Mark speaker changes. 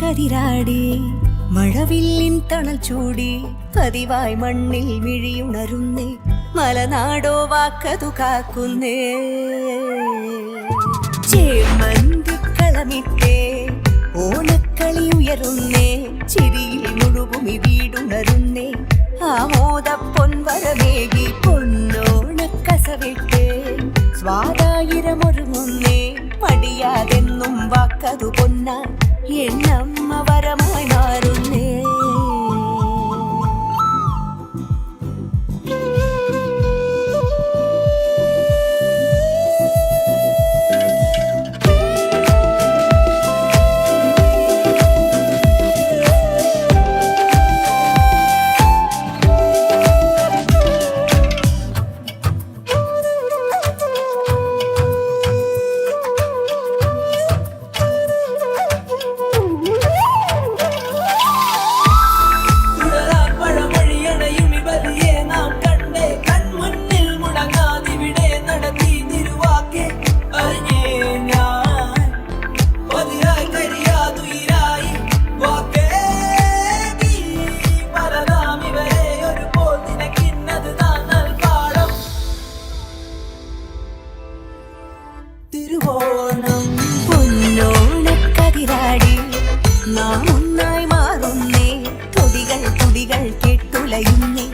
Speaker 1: കതിരാടി മഴവില്ലിൻ തണൽ ചൂടി പതിവായി മണ്ണിൽ മിഴിയുണരുന്നേ മലനാടോ വാക്കതു കാക്കുന്നേ. ചേമന്തിക്കളമിട്ടേ ഓണക്കളി ഉയരുന്നേ ചിരിയിൽ മുഴുകുമി വീടുണരുന്നേ ആമോദ പൊൻവരമേകി പൊന്നോണക്കസവിട്ടേ സ്വാതായിരമൊരുങ്ങുന്നേ പടിയാതെന്നും വാക്കതു ఎన్నమ్మ വിളികൾ കേട്ടുലയുന്നേ.